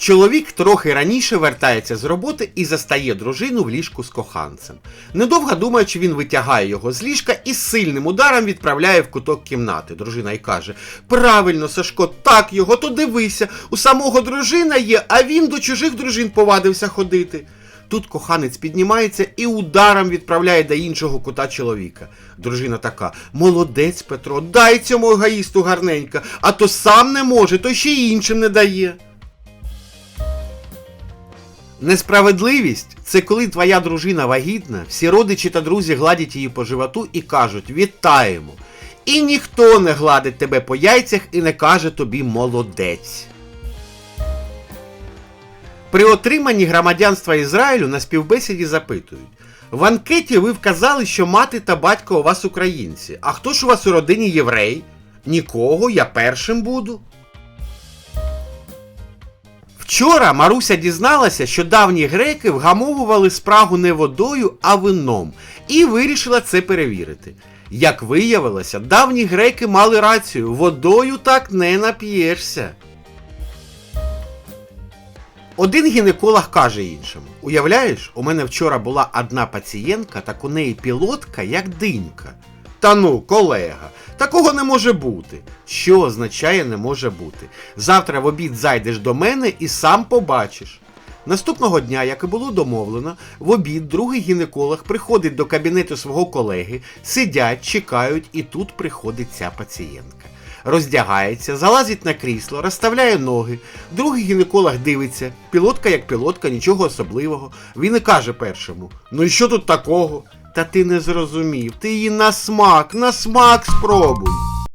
Чоловік трохи раніше вертається з роботи і застає дружину в ліжку з коханцем. Недовго думаючи, він витягає його з ліжка і сильним ударом відправляє в куток кімнати. Дружина й каже: Правильно, Сашко, так його, то дивися, у самого дружина є, а він до чужих дружин повадився ходити. Тут коханець піднімається і ударом відправляє до іншого кута чоловіка. Дружина така: Молодець, Петро, дай цьому егоїсту гарненько, а то сам не може, то ще й іншим не дає. Несправедливість це коли твоя дружина вагітна, всі родичі та друзі гладять її по животу і кажуть вітаємо. І ніхто не гладить тебе по яйцях і не каже тобі молодець. При отриманні громадянства Ізраїлю на співбесіді запитують: в анкеті ви вказали, що мати та батько у вас українці. А хто ж у вас у родині єврей? Нікого, я першим буду. Вчора Маруся дізналася, що давні греки вгамовували спрагу не водою, а вином, і вирішила це перевірити. Як виявилося, давні греки мали рацію, водою так не нап'єшся. Один гінеколог каже іншому: Уявляєш, у мене вчора була одна пацієнтка, так у неї пілотка, як динька. Та ну, колега, такого не може бути. Що означає не може бути? Завтра в обід зайдеш до мене і сам побачиш. Наступного дня, як і було домовлено, в обід другий гінеколог приходить до кабінету свого колеги, сидять, чекають, і тут приходить ця пацієнтка. Роздягається, залазить на крісло, розставляє ноги. Другий гінеколог дивиться, пілотка як пілотка, нічого особливого. Він і каже першому: Ну і що тут такого? Та ти не зрозумів, ти її на смак, на смак спробуй.